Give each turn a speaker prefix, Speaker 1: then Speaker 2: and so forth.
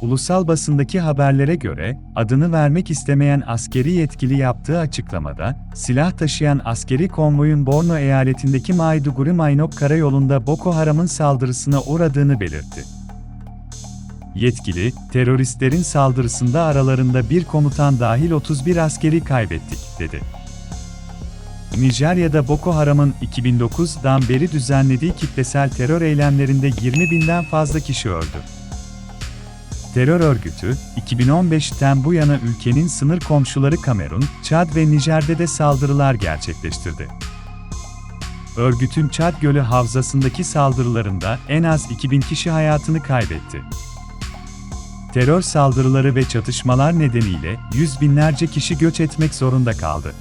Speaker 1: Ulusal basındaki haberlere göre, adını vermek istemeyen askeri yetkili yaptığı açıklamada, silah taşıyan askeri konvoyun Borno eyaletindeki Maiduguri-Mainok karayolunda Boko Haram'ın saldırısına uğradığını belirtti. Yetkili, teröristlerin saldırısında aralarında bir komutan dahil 31 askeri kaybettik, dedi. Nijerya'da Boko Haram'ın 2009'dan beri düzenlediği kitlesel terör eylemlerinde 20 binden fazla kişi öldü. Terör örgütü, 2015'ten bu yana ülkenin sınır komşuları Kamerun, Çad ve Nijer'de de saldırılar gerçekleştirdi. Örgütün Çad Gölü Havzası'ndaki saldırılarında en az 2000 kişi hayatını kaybetti. Terör saldırıları ve çatışmalar nedeniyle yüz binlerce kişi göç etmek zorunda kaldı.